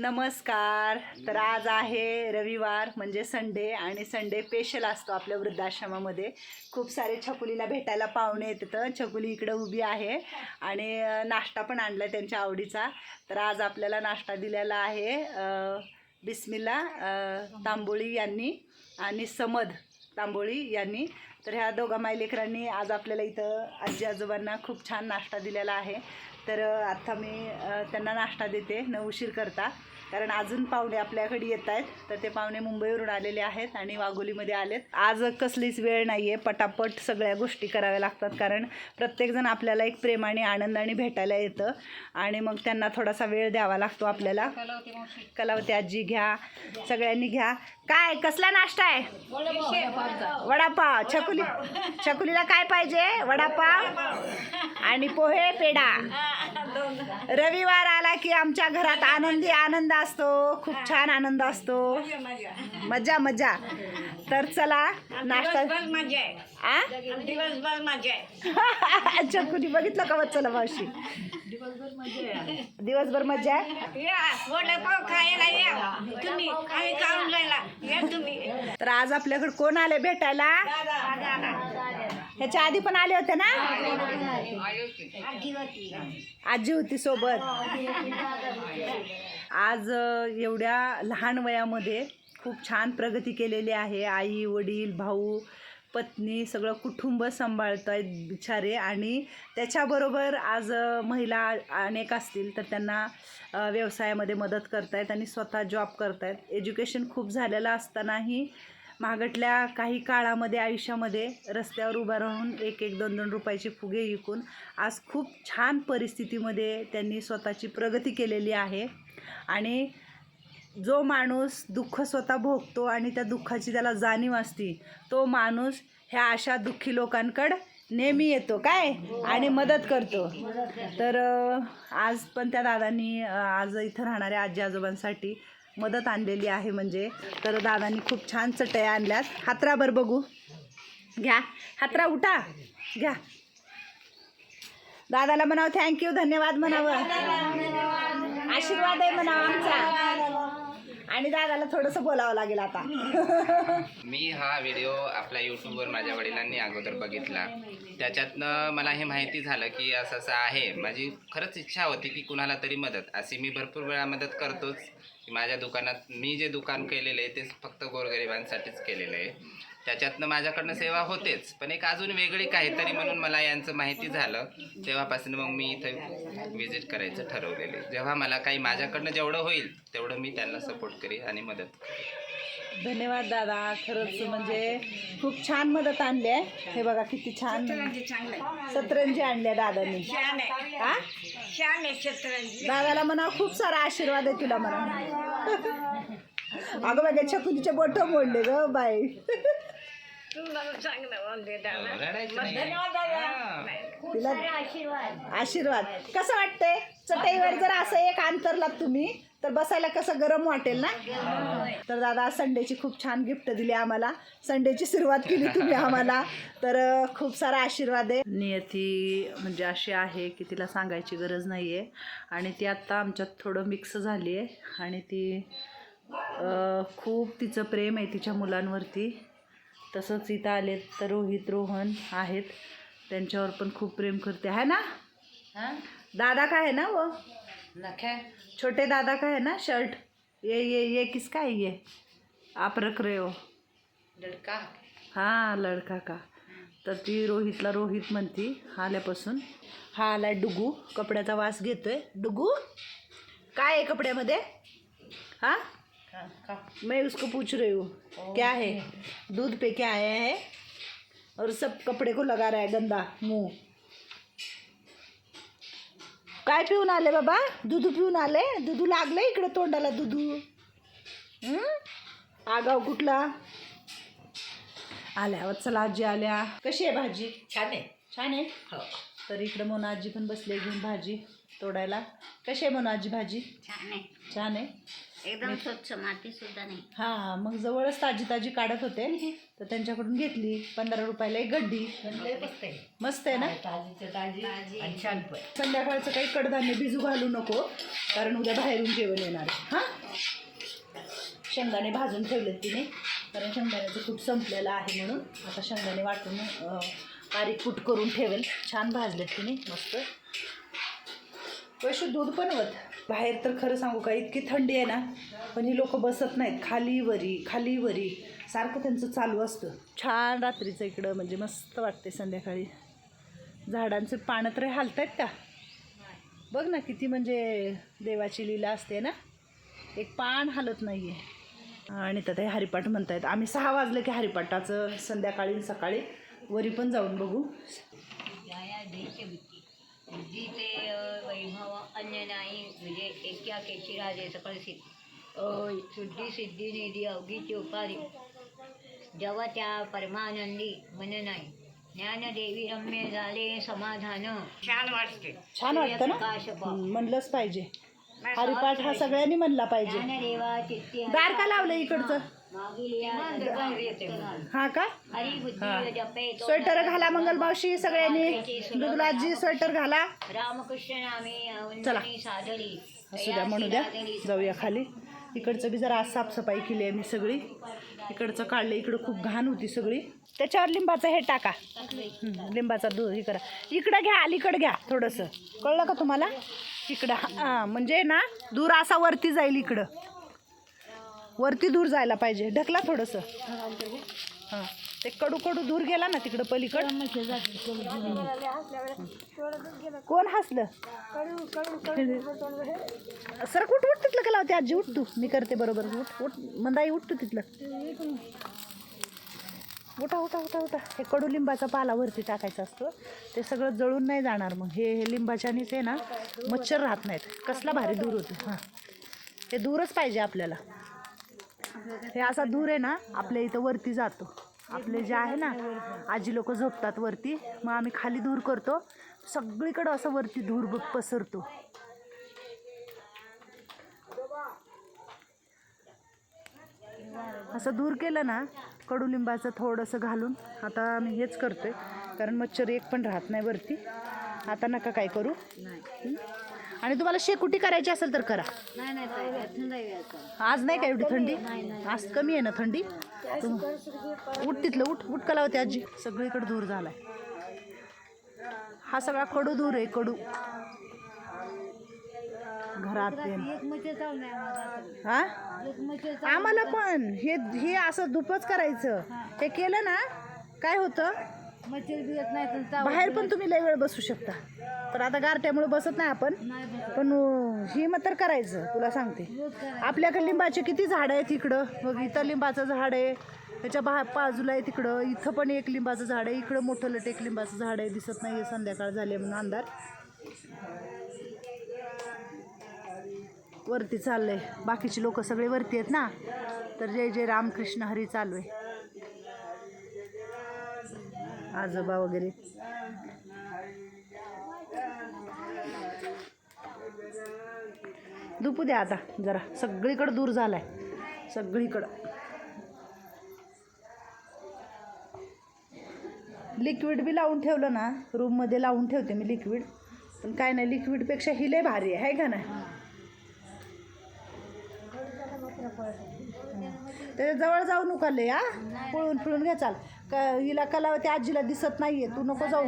नमस्कार. तर आज आहे रविवार म्हणजे संडे आणि संडे स्पेशल असतो आपल्या वृद्धाश्रमामध्ये. खूप सारे छकुलीला भेटायला पाहुणे येतात. छकुली इकडं उभी आहे आणि नाश्ता पण आणला आहे त्यांच्या आवडीचा. तर आज आपल्याला नाश्ता दिलेला आहे बिस्मिला बिस्मिल्ला तांबोळी यांनी आणि समद तांबोळी यांनी. तर ह्या दोघा मायलेकरांनी आज आपल्याला इथं आजी आजोबांना खूप छान नाश्ता दिलेला आहे. तर आता मी त्यांना नाश्ता देते. न उशीर करता. कारण अजून पाहुणे आपल्याकडे येत आहेत. तर ते पाहुणे मुंबईवरून आलेले आहेत आणि वाघोलीमध्ये आलेत. आज कसलीच वेळ नाही आहे पटापट सगळ्या गोष्टी कराव्या लागतात. कारण प्रत्येकजण आपल्याला एक प्रेमाने आनंदाने भेटायला येतं. आणि मग त्यांना थोडासा वेळ द्यावा लागतो आपल्याला. कलावती आजी घ्या. सगळ्यांनी घ्या. काय? कसला नाश्ता आहे? वडापाव. छकुली छकुलीला काय पाहिजे? वडापाव आणि पोहे पेढा. रविवार आला की आमच्या घरात आनंदी आनंद असतो. खूप छान आनंद असतो. मजा मजा. तर चला नाश्ता दिवसभर मजा आहे. आ? दिवसभर मजा आहे. छकुली बघितलं का चला मावशी. दिवसभर मजा आहे. तर आज आपल्याकडे कोण आले भेटायला? ह्याच्या आधी पण आले होते ना? आजी होती सोबत. आज एवढ्या लहान वयामध्ये खूप छान प्रगती केलेली आहे. आई वडील भाऊ पत्नी सगळं कुटुंब सांभाळत आहेत बिचारे आणि त्याच्याबरोबर आज महिला अनेक असतील तर त्यांना व्यवसायामध्ये मदत करतायत आणि स्वतः जॉब करतायत. एज्युकेशन खूप झालेलं असतानाही मागटल्या काही काळामध्ये आयुष्यामध्ये रस्त्यावर उभं राहून एक एक दोन दोन रुपयाचे फुगे विकून आज खूप छान परिस्थितीमध्ये त्यांनी स्वतःची प्रगती केलेली आहे. आणि जो माणूस दुःख स्वतः भोगतो आणि त्या दुःखाची त्याला जाणीव असते तो माणूस ह्या अशा दुःखी लोकांकडं नेहमी येतो. काय? आणि मदत करतो. तर आज पण त्या दादांनी आज इथं राहणाऱ्या आजी आजोबांसाठी मदत आणलेली आहे म्हणजे. तर दादांनी खूप छान चटया आणल्यात. हात्राभर बघू. घ्या. हातरा उठा. घ्या. दादाला म्हणावं थँक्यू धन्यवाद म्हणावं. आशीर्वाद आहे म्हणावं आमचा. आणि दादाला थोडंसं बोलावं लागेल आता. मी हा व्हिडिओ आपल्या यूट्यूबवर माझ्या वडिलांनी अगोदर बघितला. त्याच्यातनं मला हे माहिती झालं की असं असं आहे. माझी खरंच इच्छा होती की कुणाला तरी मदत. अशी मी भरपूर वेळा मदत करतोच. की माझ्या दुकानात मी जे दुकान केलेलं आहे ते फक्त गोरगरिबांसाठीच केलेलं आहे. त्याच्यातनं माझ्याकडनं सेवा होतेच पण एक अजून वेगळी काहीतरी म्हणून मला यांचं माहिती झालं. तेव्हापासून मग मी इथं व्हिजिट करायचं ठरवलेलं जेव्हा मला काही माझ्याकडनं जेवढं होईल तेवढं मी त्यांना सपोर्ट करेन आणि मदत करेन. धन्यवाद दादा खरंच म्हणजे खूप छान मदत आणली आहे. हे बघा किती छान. सतरंजी आणल्या दादांनी. छान आहे. हा? छान आहे शतरंजी दादाला म्हणा खूप सारा आशीर्वाद आहे तुला म्हणा. अगं बघा छकुलीचे बोट मोडले ग बाई. तुम्हाला चांगलं बोलले दादा रडायचं मग नाही. धन्यवाद दादा. नाही. तिला आशीर्वाद. कसं वाटतंय? चटईवर जर असं एक अंतरलात तुम्ही तर बसायला कसं गरम वाटेल ना? तर दादा आज संडेची खूप छान गिफ्ट दिली आम्हाला. संडेची सुरुवात केली तुम्ही आम्हाला. तर अं, खूप सारा आशीर्वाद आहे. नियती म्हणजे अशी आहे की तिला सांगायची गरज नाही आहे आणि ती आत्ता आमच्यात थोडं मिक्स झाली आहे आणि ती अं, खूप तिचं प्रेम आहे तिच्या मुलांवरती. तसंच इथं आलेत तर रोहित रोहन आहेत. त्यांच्यावर पण खूप प्रेम करते. आहे ना? दादा का है ना वो? छोटे दादा का है ना? शर्ट? ये ये ये किसका है ये? आप रख रहे हो. लडका? हां लडका का. तर ती रोहितला रोहित म्हणती आल्यापासून. हा आला डुगू. कपड्याचा वास घेतोय. डुगू काय आहे कपड्यामध्ये? हाँ? मैं उसको पूछ रही हूँ क्या है? दूध पे क्या आया है? और सब कपड़े को लगा रहा है गंदा मुंह। काय पिऊन आले बाबा? दुधू पिऊन आले? दुधू लागले इकडे तोंडाला दुधू? हं? आगाव कुठला? आल्या वत्सला आजी आल्या. कशी आहे भाजी? छान आहे. छान आहे. हो. तर इकडं मोना आजी पण बसले घेऊन भाजी तोडायला. कशी आहे म्हणून आजी भाजी? छान आहे. छान आहे? एकदम स्वच्छ माती सुद्धा नाही. हां मग जवळच ताजी ताजी काढत होते. तर त्यांच्याकडून घेतली. पंधरा रुपयाला एक गड्डी. मस्त आहे. ना? संध्याकाळचं काही कडधान्य भिजू घालू नको कारण उद्या बाहेरून जेवण येणार आहे. हां? शेंगदाणे भाजून ठेवलेत तिने. कारण शेंगदाण्याचं कूट संपलेलं आहे म्हणून आता शेंगदाणे वाटून बारीक कूट करून ठेवेल छान भाजलेत तिने मस्त. पैसे दूध पण होत. बाहेर तर खरं सांगू का इतकी थंडी आहे ना पण ही लोक बसत नाहीत. खाली वरी खाली वरी. सारखं त्यांचं चालू असतं. छान रात्रीचं इकडं म्हणजे मस्त वाटते संध्याकाळी. झाडांचे पानं तर हालत आहेत का? बघ ना किती म्हणजे देवाची लीला असते ना. एक पान हालत नाही आहे आणि तर ते हरिपाठ म्हणतायत. आम्ही सहा वाजले की हरिपाठाचं संध्याकाळी सकाळी. वरी पण जाऊन बघू. अ, वैभव अन्य नाही म्हणजे एक्या केची राजे सकळ सिद्ध शुद्धी सिद्धी निधी अवघीची उपाधी. जेव्हा त्या परमानंदी मन नाही. ज्ञानदेवी रम्य झाले समाधान. छान वाटते. छान वाटतं ना. हं, म्हणलंच पाहिजे. हरिपाठ हा सगळ्यांनी म्हणला पाहिजे. ज्ञानदेवा चित्ती दार का लावलं इकडचं. मागील हा का? स्वेटर घाला मंगल मावशी सगळ्यांनी. दुधलाजी स्वेटर घाला. रामकृष्ण चला. असू द्या म्हणू द्या. जाऊया खाली. इकडचं बी जरा आज साफसफाई केली आहे मी सगळी. इकडचं काढलं इकडं खूप घाण होती सगळी. त्याच्यावर लिंबाचं हे टाका. लिंबाचा दूध हे करा. इकडं घ्या अलीकडं घ्या थोडंसं. कळलं का तुम्हाला? इकडं हां म्हणजे ना दूर असा वरती जाईल इकडं. वरती दूर जायला पाहिजे. ढकला थोडंसं. हां. ते कडू कडू दूर गेला ना तिकडं पलीकड. कोण हसलं? सर कुठ उठ तिथलं केला होते आजी उठ तू. मी करते बरोबर. उठ उठ. मंदाई उठ तू तिथलं. उठा उठा उठा उठा. हे कडू लिंबाचा पाला वरती टाकायचा असतो. ते सगळं जळून नाही जाणार मग. हे हे लिंबाच्यानीच आहे ना मच्छर राहत नाहीत. कसला भारी दूर होतो. हां. हे दूरच पाहिजे आपल्याला. हे असा दूर आहे ना आपल्या इथं वरती जातो. आपले जे आहे ना आजी लोक झोपतात वरती मग आम्ही खाली धूर करतो. सगळीकडं असं वरती धूर पसरतो. असं दूर केलं ना कडुलिंबाचं थोडंसं घालून आता आम्ही हेच करतोय. कारण मच्छर एक पण राहत नाही वरती. आता नका काय करू? आणि तुम्हाला शेकुटी करायची असेल तर करा. नाही नाही. आज नाही का एवढी थंडी? आज कमी आहे ना थंडी? उठ तिथलं उठ उठ होती आजी. सगळीकडे धूर झालाय. हा सगळा कडू धूर आहे कडू. घरात. हा? आम्हाला पण. हे हे असं धुपच करायचं. हे केलं ना काय होतं? मच्छर नाही तर बाहेर पण तुम्ही लय वेळ बसू शकता. पण आता गारट्यामुळे बसत नाही आपण. नाही बसत. पण अं, ही मग तर करायचं तुला सांगते. रोज. आपल्याकडे लिंबाचे किती झाडं आहेत इकडं? मग इथं लिंबाचं झाड आहे त्याच्या बा बाजूला आहे तिकडं. इथं पण एक लिंबाचं झाड आहे इकडं मोठं लटेक लिंबाचं झाड आहे दिसत नाही संध्याकाळ झाली म्हणून अंधार. वरती चाललंय. बाकीची लोक सगळे वरती आहेत ना? तर जय जय रामकृष्ण हरी चालू आहे. आजोबा वगैरे. दुपू द्या आता जरा. सगळीकडं दूर झालाय. सगळीकडं. लिक्विड बी लावून ठेवलं ना रूममध्ये लावून ठेवते मी लिक्विड. पण काय नाही लिक्विडपेक्षा ही लय भारी आहे का नाही? त्याच्याजवळ जाऊ नका लय हा? पळून पिळून घ्या चाल. का हिला कलावती आजीला दिसत नाहीये तू नको जाऊ.